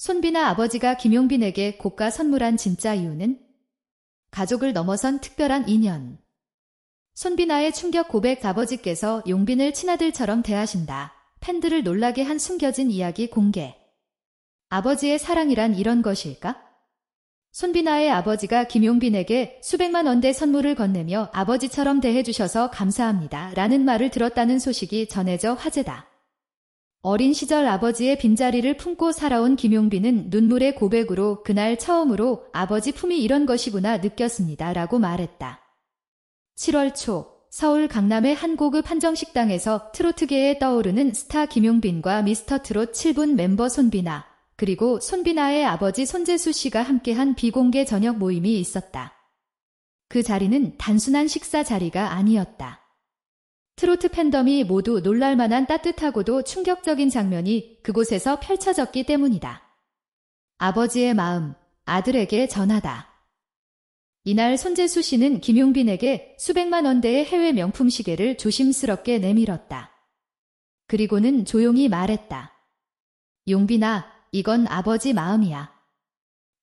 손비나 아버지가 김용빈에게 고가 선물한 진짜 이유는 가족을 넘어선 특별한 인연. 손비나의 충격 고백 아버지께서 용빈을 친아들처럼 대하신다. 팬들을 놀라게 한 숨겨진 이야기 공개. 아버지의 사랑이란 이런 것일까? 손비나의 아버지가 김용빈에게 수백만 원대 선물을 건네며 아버지처럼 대해주셔서 감사합니다. 라는 말을 들었다는 소식이 전해져 화제다. 어린 시절 아버지의 빈자리를 품고 살아온 김용빈은 눈물의 고백으로 그날 처음으로 아버지 품이 이런 것이구나 느꼈습니다. 라고 말했다. 7월 초 서울 강남의 한 고급 한정식당에서 트로트계에 떠오르는 스타 김용빈과 미스터 트롯 7분 멤버 손비나 그리고 손비나의 아버지 손재수 씨가 함께한 비공개 저녁 모임이 있었다. 그 자리는 단순한 식사 자리가 아니었다. 트로트 팬덤이 모두 놀랄만한 따뜻하고도 충격적인 장면이 그곳에서 펼쳐졌기 때문이다. 아버지의 마음, 아들에게 전하다. 이날 손재수 씨는 김용빈에게 수백만 원대의 해외 명품 시계를 조심스럽게 내밀었다. 그리고는 조용히 말했다. 용빈아, 이건 아버지 마음이야.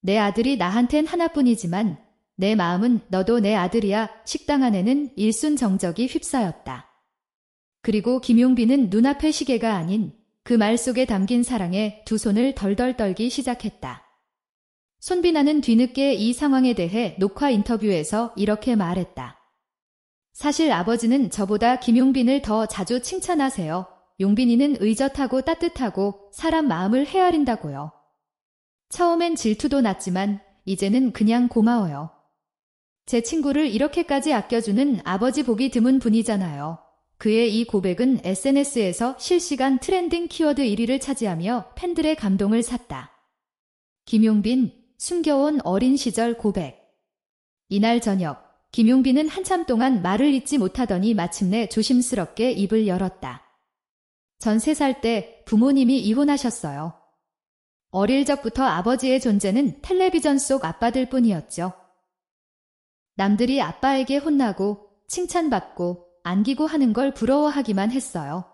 내 아들이 나한텐 하나뿐이지만 내 마음은 너도 내 아들이야. 식당 안에는 일순 정적이 휩싸였다. 그리고 김용빈은 눈앞의 시계가 아닌 그 말 속에 담긴 사랑에 두 손을 덜덜 떨기 시작했다. 손비나는 뒤늦게 이 상황에 대해 녹화 인터뷰에서 이렇게 말했다. 사실 아버지는 저보다 김용빈을 더 자주 칭찬하세요. 용빈이는 의젓하고 따뜻하고 사람 마음을 헤아린다고요. 처음엔 질투도 났지만 이제는 그냥 고마워요. 제 친구를 이렇게까지 아껴주는 아버지 보기 드문 분이잖아요. 그의 이 고백은 SNS에서 실시간 트렌딩 키워드 1위를 차지하며 팬들의 감동을 샀다. 김용빈, 숨겨온 어린 시절 고백. 이날 저녁, 김용빈은 한참 동안 말을 잇지 못하더니 마침내 조심스럽게 입을 열었다. 전 3살 때 부모님이 이혼하셨어요. 어릴 적부터 아버지의 존재는 텔레비전 속 아빠들 뿐이었죠. 남들이 아빠에게 혼나고 칭찬받고 안기고 하는 걸 부러워하기만 했어요.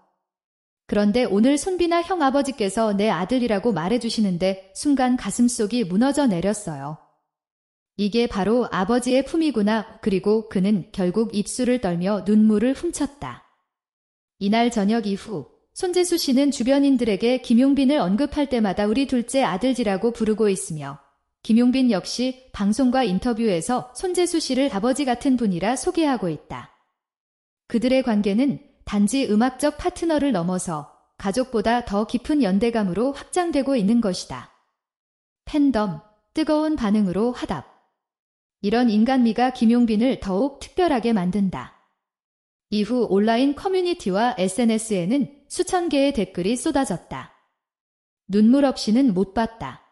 그런데 오늘 손비나 형 아버지께서 내 아들이라고 말해주시는데 순간 가슴속이 무너져 내렸어요. 이게 바로 아버지의 품이구나. 그리고 그는 결국 입술을 떨며 눈물을 훔쳤다. 이날 저녁 이후 손재수 씨는 주변인들에게 김용빈을 언급할 때마다 우리 둘째 아들지라고 부르고 있으며 김용빈 역시 방송과 인터뷰에서 손재수 씨를 아버지 같은 분이라 소개하고 있다. 그들의 관계는 단지 음악적 파트너를 넘어서 가족보다 더 깊은 연대감으로 확장되고 있는 것이다. 팬덤, 뜨거운 반응으로 화답. 이런 인간미가 김용빈을 더욱 특별하게 만든다. 이후 온라인 커뮤니티와 SNS에는 수천 개의 댓글이 쏟아졌다. 눈물 없이는 못 봤다.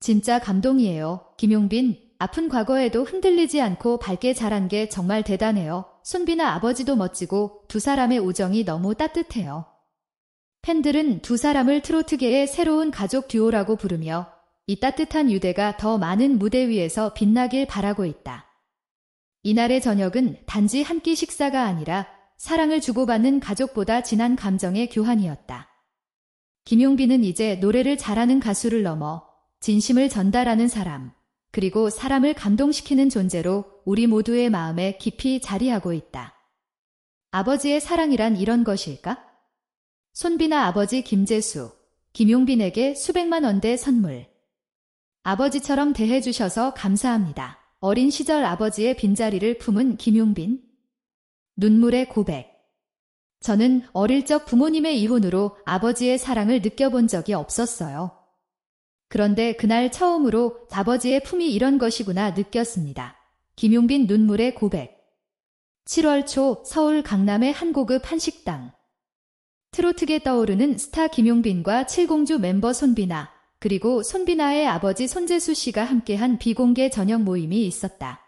진짜 감동이에요. 김용빈, 아픈 과거에도 흔들리지 않고 밝게 자란 게 정말 대단해요. 손비나 아버지도 멋지고 두 사람의 우정이 너무 따뜻해요. 팬들은 두 사람을 트로트계의 새로운 가족 듀오라고 부르며 이 따뜻한 유대가 더 많은 무대 위에서 빛나길 바라고 있다. 이날의 저녁은 단지 한 끼 식사가 아니라 사랑을 주고받는 가족보다 진한 감정의 교환이었다. 김용빈은 이제 노래를 잘하는 가수를 넘어 진심을 전달하는 사람, 그리고 사람을 감동시키는 존재로 우리 모두의 마음에 깊이 자리하고 있다. 아버지의 사랑이란 이런 것일까? 손비나 아버지 김재수, 김용빈에게 수백만 원대 선물. 아버지처럼 대해주셔서 감사합니다. 어린 시절 아버지의 빈자리를 품은 김용빈. 눈물의 고백. 저는 어릴 적 부모님의 이혼으로 아버지의 사랑을 느껴본 적이 없었어요. 그런데 그날 처음으로 아버지의 품이 이런 것이구나 느꼈습니다. 김용빈 눈물의 고백. 7월 초 서울 강남의 한 고급 한식당. 트로트계 떠오르는 스타 김용빈과 칠공주 멤버 손비나, 그리고 손비나의 아버지 손재수 씨가 함께한 비공개 저녁 모임이 있었다.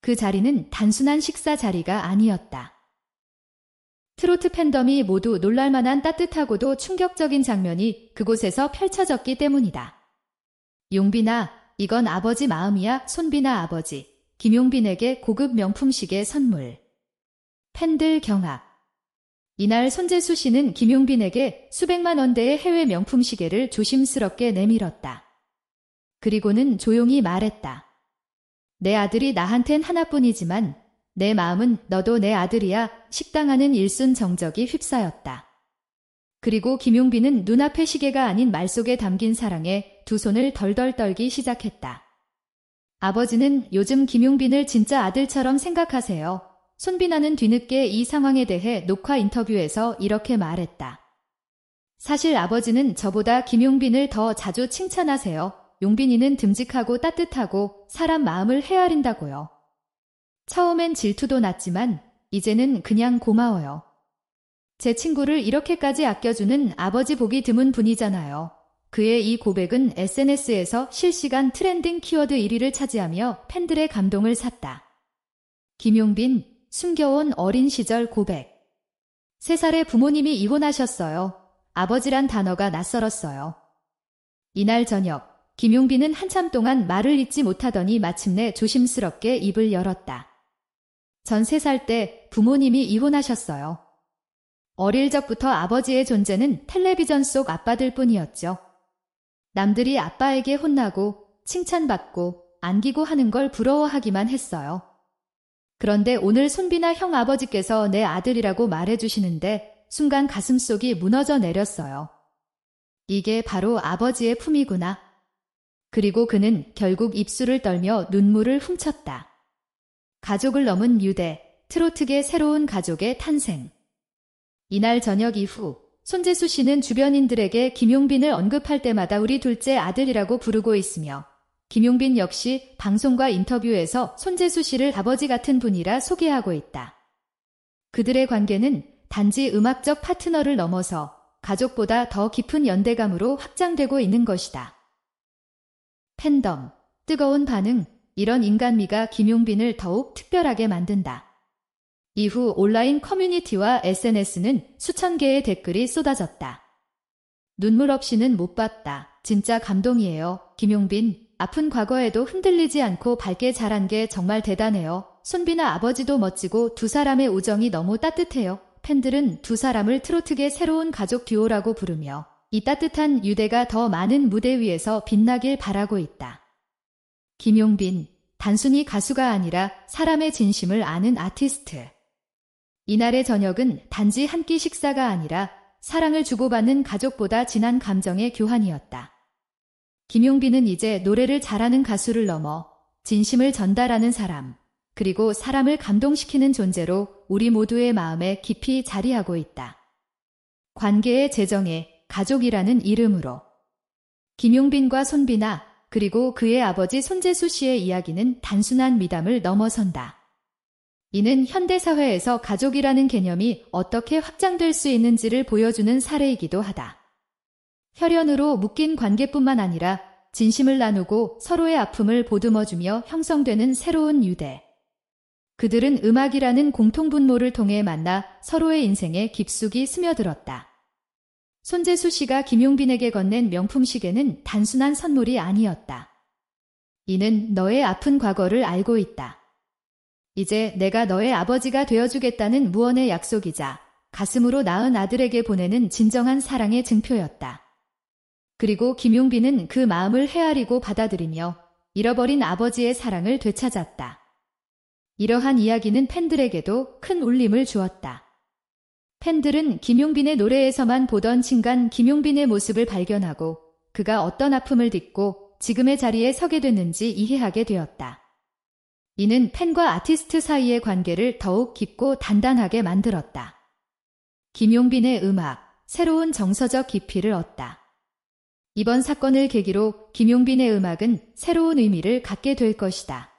그 자리는 단순한 식사 자리가 아니었다. 트로트 팬덤이 모두 놀랄만한 따뜻하고도 충격적인 장면이 그곳에서 펼쳐졌기 때문이다. 용빈아, 이건 아버지 마음이야. 손비나 아버지. 김용빈에게 고급 명품 시계 선물. 팬들 경악. 이날 손재수 씨는 김용빈에게 수백만 원대의 해외 명품 시계를 조심스럽게 내밀었다. 그리고는 조용히 말했다. 내 아들이 나한텐 하나뿐이지만 내 마음은 너도 내 아들이야 식당하는 일순 정적이 휩싸였다. 그리고 김용빈은 눈앞의 시계가 아닌 말 속에 담긴 사랑에 두 손을 덜덜 떨기 시작했다. 아버지는 요즘 김용빈을 진짜 아들처럼 생각하세요. 손비나는 뒤늦게 이 상황에 대해 녹화 인터뷰에서 이렇게 말했다. 사실 아버지는 저보다 김용빈을 더 자주 칭찬하세요. 용빈이는 듬직하고 따뜻하고 사람 마음을 헤아린다고요. 처음엔 질투도 났지만 이제는 그냥 고마워요. 제 친구를 이렇게까지 아껴주는 아버지 보기 드문 분이잖아요. 그의 이 고백은 SNS에서 실시간 트렌딩 키워드 1위를 차지하며 팬들의 감동을 샀다. 김용빈, 숨겨온 어린 시절 고백. 3살의 부모님이 이혼하셨어요. 아버지란 단어가 낯설었어요. 이날 저녁, 김용빈은 한참 동안 말을 잇지 못하더니 마침내 조심스럽게 입을 열었다. 전 3살 때 부모님이 이혼하셨어요. 어릴 적부터 아버지의 존재는 텔레비전 속 아빠들 뿐이었죠. 남들이 아빠에게 혼나고 칭찬받고 안기고 하는 걸 부러워하기만 했어요. 그런데 오늘 손비나 형 아버지께서 내 아들이라고 말해주시는데 순간 가슴속이 무너져 내렸어요. 이게 바로 아버지의 품이구나. 그리고 그는 결국 입술을 떨며 눈물을 훔쳤다. 가족을 넘은 유대, 트로트계 새로운 가족의 탄생. 이날 저녁 이후 손재수 씨는 주변인들에게 김용빈을 언급할 때마다 우리 둘째 아들이라고 부르고 있으며 김용빈 역시 방송과 인터뷰에서 손재수 씨를 아버지 같은 분이라 소개하고 있다. 그들의 관계는 단지 음악적 파트너를 넘어서 가족보다 더 깊은 연대감으로 확장되고 있는 것이다. 팬덤, 뜨거운 반응, 이런 인간미가 김용빈을 더욱 특별하게 만든다. 이후 온라인 커뮤니티와 SNS는 수천 개의 댓글이 쏟아졌다. 눈물 없이는 못 봤다. 진짜 감동이에요. 김용빈, 아픈 과거에도 흔들리지 않고 밝게 자란 게 정말 대단해요. 손비나 아버지도 멋지고 두 사람의 우정이 너무 따뜻해요. 팬들은 두 사람을 트로트계 새로운 가족 듀오라고 부르며 이 따뜻한 유대가 더 많은 무대 위에서 빛나길 바라고 있다. 김용빈, 단순히 가수가 아니라 사람의 진심을 아는 아티스트. 이날의 저녁은 단지 한 끼 식사가 아니라 사랑을 주고받는 가족보다 진한 감정의 교환이었다. 김용빈은 이제 노래를 잘하는 가수를 넘어 진심을 전달하는 사람, 그리고 사람을 감동시키는 존재로 우리 모두의 마음에 깊이 자리하고 있다. 관계의 재정에 가족이라는 이름으로 김용빈과 손비나 그리고 그의 아버지 손재수 씨의 이야기는 단순한 미담을 넘어선다. 이는 현대사회에서 가족이라는 개념이 어떻게 확장될 수 있는지를 보여주는 사례이기도 하다. 혈연으로 묶인 관계뿐만 아니라 진심을 나누고 서로의 아픔을 보듬어주며 형성되는 새로운 유대. 그들은 음악이라는 공통분모를 통해 만나 서로의 인생에 깊숙이 스며들었다. 손재수 씨가 김용빈에게 건넨 명품 시계는 단순한 선물이 아니었다. 이는 너의 아픈 과거를 알고 있다. 이제 내가 너의 아버지가 되어주겠다는 무언의 약속이자 가슴으로 낳은 아들에게 보내는 진정한 사랑의 증표였다. 그리고 김용빈은 그 마음을 헤아리고 받아들이며 잃어버린 아버지의 사랑을 되찾았다. 이러한 이야기는 팬들에게도 큰 울림을 주었다. 팬들은 김용빈의 노래에서만 보던 친간 김용빈의 모습을 발견하고 그가 어떤 아픔을 딛고 지금의 자리에 서게 됐는지 이해하게 되었다. 이는 팬과 아티스트 사이의 관계를 더욱 깊고 단단하게 만들었다. 김용빈의 음악, 새로운 정서적 깊이를 얻다. 이번 사건을 계기로 김용빈의 음악은 새로운 의미를 갖게 될 것이다.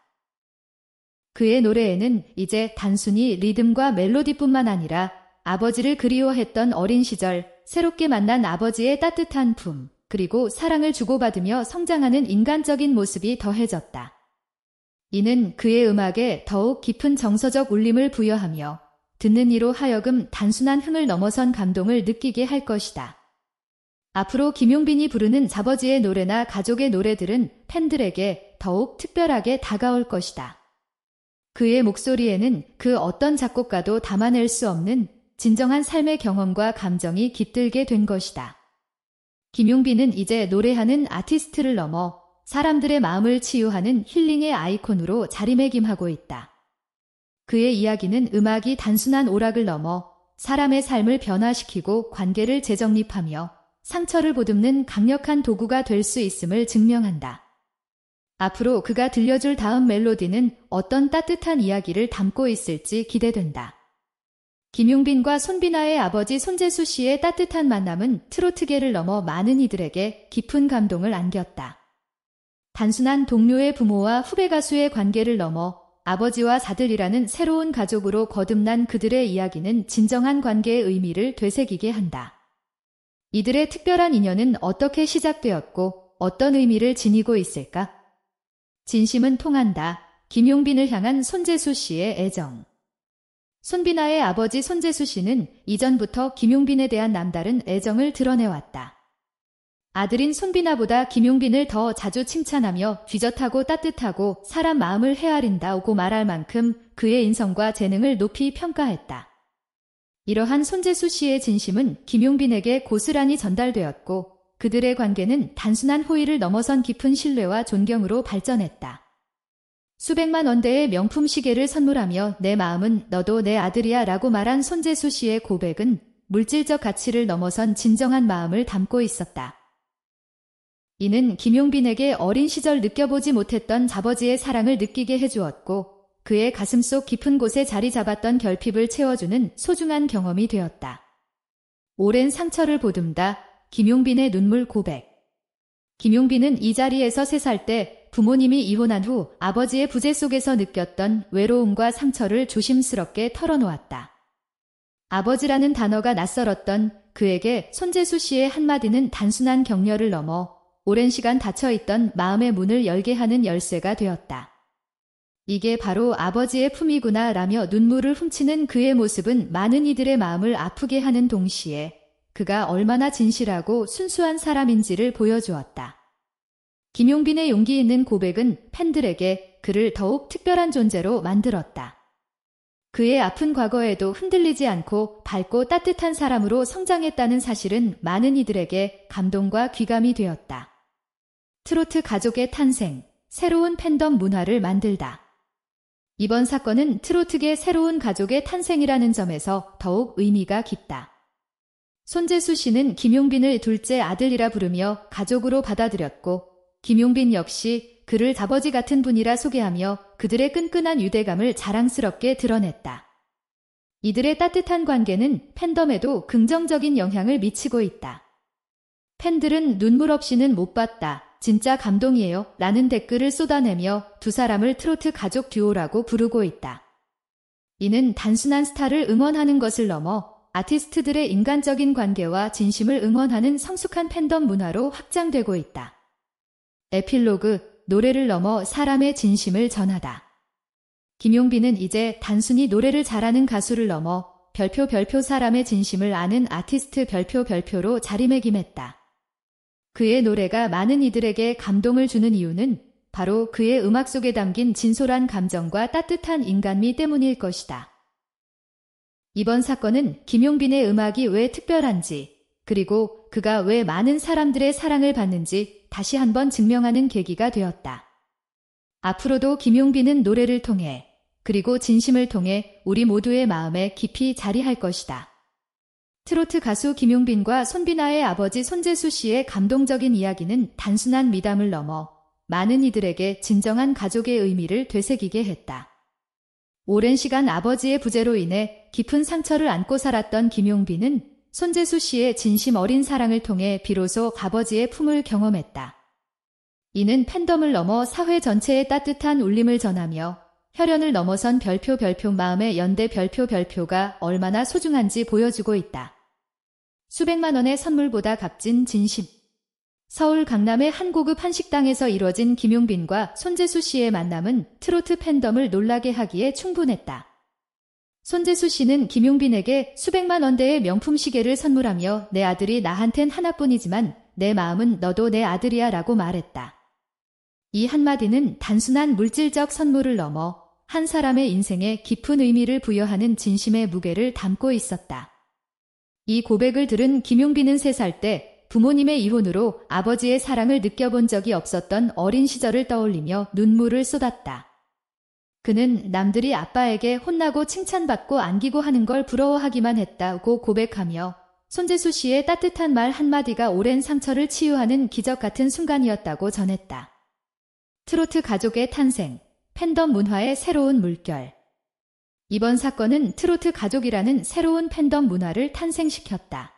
그의 노래에는 이제 단순히 리듬과 멜로디뿐만 아니라 아버지를 그리워했던 어린 시절, 새롭게 만난 아버지의 따뜻한 품, 그리고 사랑을 주고받으며 성장하는 인간적인 모습이 더해졌다. 이는 그의 음악에 더욱 깊은 정서적 울림을 부여하며 듣는 이로 하여금 단순한 흥을 넘어선 감동을 느끼게 할 것이다. 앞으로 김용빈이 부르는 자버지의 노래나 가족의 노래들은 팬들에게 더욱 특별하게 다가올 것이다. 그의 목소리에는 그 어떤 작곡가도 담아낼 수 없는 진정한 삶의 경험과 감정이 깃들게 된 것이다. 김용빈은 이제 노래하는 아티스트를 넘어 사람들의 마음을 치유하는 힐링의 아이콘으로 자리매김하고 있다. 그의 이야기는 음악이 단순한 오락을 넘어 사람의 삶을 변화시키고 관계를 재정립하며 상처를 보듬는 강력한 도구가 될 수 있음을 증명한다. 앞으로 그가 들려줄 다음 멜로디는 어떤 따뜻한 이야기를 담고 있을지 기대된다. 김용빈과 손비나의 아버지 손재수 씨의 따뜻한 만남은 트로트계를 넘어 많은 이들에게 깊은 감동을 안겼다. 단순한 동료의 부모와 후배 가수의 관계를 넘어 아버지와 사들이라는 새로운 가족으로 거듭난 그들의 이야기는 진정한 관계의 의미를 되새기게 한다. 이들의 특별한 인연은 어떻게 시작되었고 어떤 의미를 지니고 있을까? 진심은 통한다. 김용빈을 향한 손재수 씨의 애정. 손비나의 아버지 손재수 씨는 이전부터 김용빈에 대한 남다른 애정을 드러내왔다. 아들인 손비나보다 김용빈을 더 자주 칭찬하며 뒤젓하고 따뜻하고 사람 마음을 헤아린다고 말할 만큼 그의 인성과 재능을 높이 평가했다. 이러한 손재수 씨의 진심은 김용빈에게 고스란히 전달되었고 그들의 관계는 단순한 호의를 넘어선 깊은 신뢰와 존경으로 발전했다. 수백만 원대의 명품 시계를 선물하며 내 마음은 너도 내 아들이야 라고 말한 손재수 씨의 고백은 물질적 가치를 넘어선 진정한 마음을 담고 있었다. 이는 김용빈에게 어린 시절 느껴보지 못했던 아버지의 사랑을 느끼게 해주었고 그의 가슴속 깊은 곳에 자리 잡았던 결핍을 채워주는 소중한 경험이 되었다. 오랜 상처를 보듬다 김용빈의 눈물 고백. 김용빈은 이 자리에서 세 살 때 부모님이 이혼한 후 아버지의 부재 속에서 느꼈던 외로움과 상처를 조심스럽게 털어놓았다. 아버지라는 단어가 낯설었던 그에게 손재수 씨의 한마디는 단순한 격려를 넘어 오랜 시간 닫혀있던 마음의 문을 열게 하는 열쇠가 되었다. 이게 바로 아버지의 품이구나 라며 눈물을 훔치는 그의 모습은 많은 이들의 마음을 아프게 하는 동시에 그가 얼마나 진실하고 순수한 사람인지를 보여주었다. 김용빈의 용기 있는 고백은 팬들에게 그를 더욱 특별한 존재로 만들었다. 그의 아픈 과거에도 흔들리지 않고 밝고 따뜻한 사람으로 성장했다는 사실은 많은 이들에게 감동과 귀감이 되었다. 트로트 가족의 탄생, 새로운 팬덤 문화를 만들다. 이번 사건은 트로트계 새로운 가족의 탄생이라는 점에서 더욱 의미가 깊다. 손재수 씨는 김용빈을 둘째 아들이라 부르며 가족으로 받아들였고 김용빈 역시 그를 아버지 같은 분이라 소개하며 그들의 끈끈한 유대감을 자랑스럽게 드러냈다. 이들의 따뜻한 관계는 팬덤에도 긍정적인 영향을 미치고 있다. 팬들은 눈물 없이는 못 봤다. 진짜 감동이에요. 라는 댓글을 쏟아내며 두 사람을 트로트 가족 듀오라고 부르고 있다. 이는 단순한 스타를 응원하는 것을 넘어 아티스트들의 인간적인 관계와 진심을 응원하는 성숙한 팬덤 문화로 확장되고 있다. 에필로그, 노래를 넘어 사람의 진심을 전하다. 김용빈은 이제 단순히 노래를 잘하는 가수를 넘어 별표 별표 사람의 진심을 아는 아티스트 별표 별표로 자리매김했다. 그의 노래가 많은 이들에게 감동을 주는 이유는 바로 그의 음악 속에 담긴 진솔한 감정과 따뜻한 인간미 때문일 것이다. 이번 사건은 김용빈의 음악이 왜 특별한지, 그리고 그가 왜 많은 사람들의 사랑을 받는지 다시 한번 증명하는 계기가 되었다. 앞으로도 김용빈은 노래를 통해, 그리고 진심을 통해 우리 모두의 마음에 깊이 자리할 것이다. 트로트 가수 김용빈과 손비나의 아버지 손재수 씨의 감동적인 이야기는 단순한 미담을 넘어 많은 이들에게 진정한 가족의 의미를 되새기게 했다. 오랜 시간 아버지의 부재로 인해 깊은 상처를 안고 살았던 김용빈은 손재수 씨의 진심 어린 사랑을 통해 비로소 아버지의 품을 경험했다. 이는 팬덤을 넘어 사회 전체에 따뜻한 울림을 전하며 혈연을 넘어선 별표 별표 마음의 연대 별표 별표가 얼마나 소중한지 보여주고 있다. 수백만 원의 선물보다 값진 진심. 서울 강남의 한 고급 한식당에서 이뤄진 김용빈과 손재수 씨의 만남은 트로트 팬덤을 놀라게 하기에 충분했다. 손재수 씨는 김용빈에게 수백만 원대의 명품 시계를 선물하며 내 아들이 나한텐 하나뿐이지만 내 마음은 너도 내 아들이야 라고 말했다. 이 한마디는 단순한 물질적 선물을 넘어 한 사람의 인생에 깊은 의미를 부여하는 진심의 무게를 담고 있었다. 이 고백을 들은 김용빈은 3살 때 부모님의 이혼으로 아버지의 사랑을 느껴본 적이 없었던 어린 시절을 떠올리며 눈물을 쏟았다. 그는 남들이 아빠에게 혼나고 칭찬받고 안기고 하는 걸 부러워하기만 했다고 고백하며 손재수 씨의 따뜻한 말 한마디가 오랜 상처를 치유하는 기적 같은 순간이었다고 전했다. 트로트 가족의 탄생, 팬덤 문화의 새로운 물결. 이번 사건은 트로트 가족이라는 새로운 팬덤 문화를 탄생시켰다.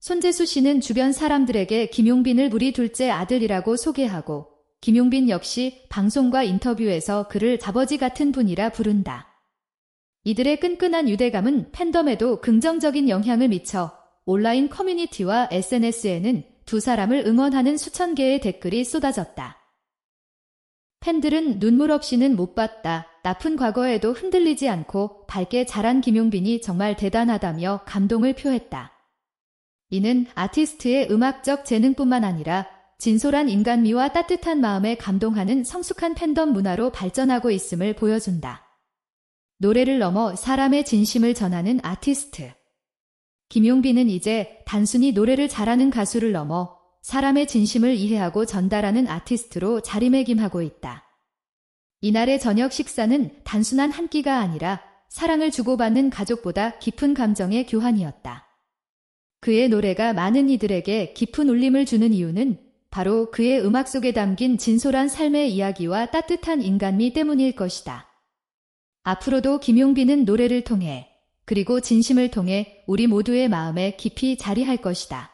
손재수 씨는 주변 사람들에게 김용빈을 우리 둘째 아들이라고 소개하고 김용빈 역시 방송과 인터뷰에서 그를 아버지 같은 분이라 부른다. 이들의 끈끈한 유대감은 팬덤에도 긍정적인 영향을 미쳐 온라인 커뮤니티와 SNS에는 두 사람을 응원하는 수천 개의 댓글이 쏟아졌다. 팬들은 눈물 없이는 못 봤다. 나쁜 과거에도 흔들리지 않고 밝게 자란 김용빈이 정말 대단하다며 감동을 표했다. 이는 아티스트의 음악적 재능뿐만 아니라 진솔한 인간미와 따뜻한 마음에 감동하는 성숙한 팬덤 문화로 발전하고 있음을 보여준다. 노래를 넘어 사람의 진심을 전하는 아티스트. 김용빈은 이제 단순히 노래를 잘하는 가수를 넘어 사람의 진심을 이해하고 전달하는 아티스트로 자리매김하고 있다. 이날의 저녁 식사는 단순한 한 끼가 아니라 사랑을 주고받는 가족보다 깊은 감정의 교환이었다. 그의 노래가 많은 이들에게 깊은 울림을 주는 이유는 바로 그의 음악 속에 담긴 진솔한 삶의 이야기와 따뜻한 인간미 때문일 것이다. 앞으로도 김용빈은 노래를 통해 그리고 진심을 통해 우리 모두의 마음에 깊이 자리할 것이다.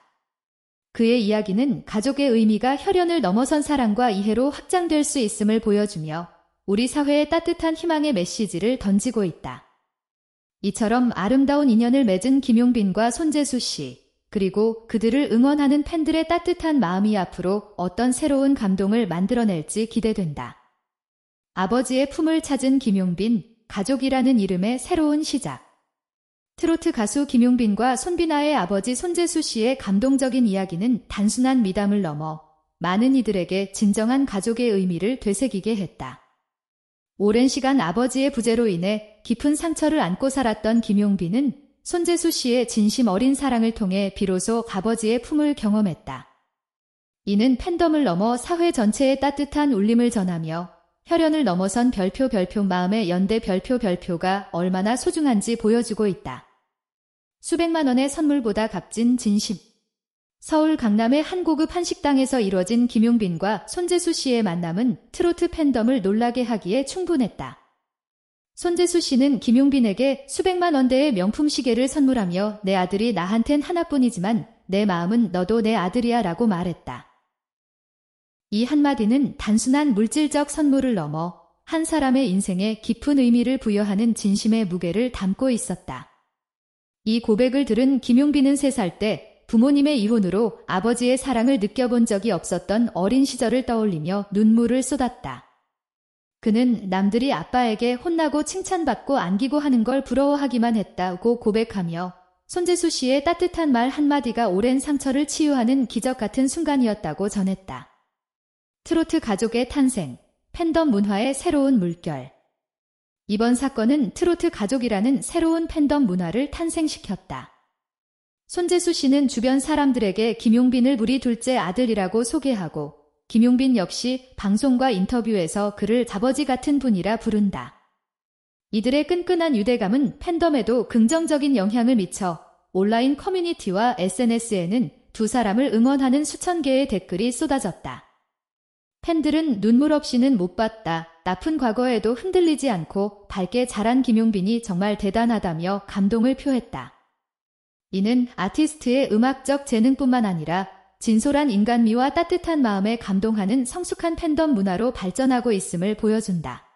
그의 이야기는 가족의 의미가 혈연을 넘어선 사랑과 이해로 확장될 수 있음을 보여주며 우리 사회에 따뜻한 희망의 메시지를 던지고 있다. 이처럼 아름다운 인연을 맺은 김용빈과 손재수 씨, 그리고 그들을 응원하는 팬들의 따뜻한 마음이 앞으로 어떤 새로운 감동을 만들어낼지 기대된다. 아버지의 품을 찾은 김용빈, 가족이라는 이름의 새로운 시작. 트로트 가수 김용빈과 손비나의 아버지 손재수 씨의 감동적인 이야기는 단순한 미담을 넘어 많은 이들에게 진정한 가족의 의미를 되새기게 했다. 오랜 시간 아버지의 부재로 인해 깊은 상처를 안고 살았던 김용빈은 손재수 씨의 진심 어린 사랑을 통해 비로소 아버지의 품을 경험했다. 이는 팬덤을 넘어 사회 전체에 따뜻한 울림을 전하며 혈연을 넘어선 별표 별표 마음의 연대 별표 별표가 얼마나 소중한지 보여주고 있다. 수백만 원의 선물보다 값진 진심. 서울 강남의 한 고급 한식당에서 이뤄진 김용빈과 손재수 씨의 만남은 트로트 팬덤을 놀라게 하기에 충분했다. 손재수 씨는 김용빈에게 수백만 원대의 명품 시계를 선물하며 내 아들이 나한텐 하나뿐이지만 내 마음은 너도 내 아들이야 라고 말했다. 이 한마디는 단순한 물질적 선물을 넘어 한 사람의 인생에 깊은 의미를 부여하는 진심의 무게를 담고 있었다. 이 고백을 들은 김용빈은 3살 때 부모님의 이혼으로 아버지의 사랑을 느껴본 적이 없었던 어린 시절을 떠올리며 눈물을 쏟았다. 그는 남들이 아빠에게 혼나고 칭찬받고 안기고 하는 걸 부러워하기만 했다고 고백하며 손재수 씨의 따뜻한 말 한마디가 오랜 상처를 치유하는 기적 같은 순간이었다고 전했다. 트로트 가족의 탄생, 팬덤 문화의 새로운 물결. 이번 사건은 트로트 가족이라는 새로운 팬덤 문화를 탄생시켰다. 손재수 씨는 주변 사람들에게 김용빈을 우리 둘째 아들이라고 소개하고 김용빈 역시 방송과 인터뷰에서 그를 아버지 같은 분이라 부른다. 이들의 끈끈한 유대감은 팬덤에도 긍정적인 영향을 미쳐 온라인 커뮤니티와 SNS에는 두 사람을 응원하는 수천 개의 댓글이 쏟아졌다. 팬들은 눈물 없이는 못 봤다. 나쁜 과거에도 흔들리지 않고 밝게 자란 김용빈이 정말 대단하다며 감동을 표했다. 이는 아티스트의 음악적 재능뿐만 아니라 진솔한 인간미와 따뜻한 마음에 감동하는 성숙한 팬덤 문화로 발전하고 있음을 보여준다.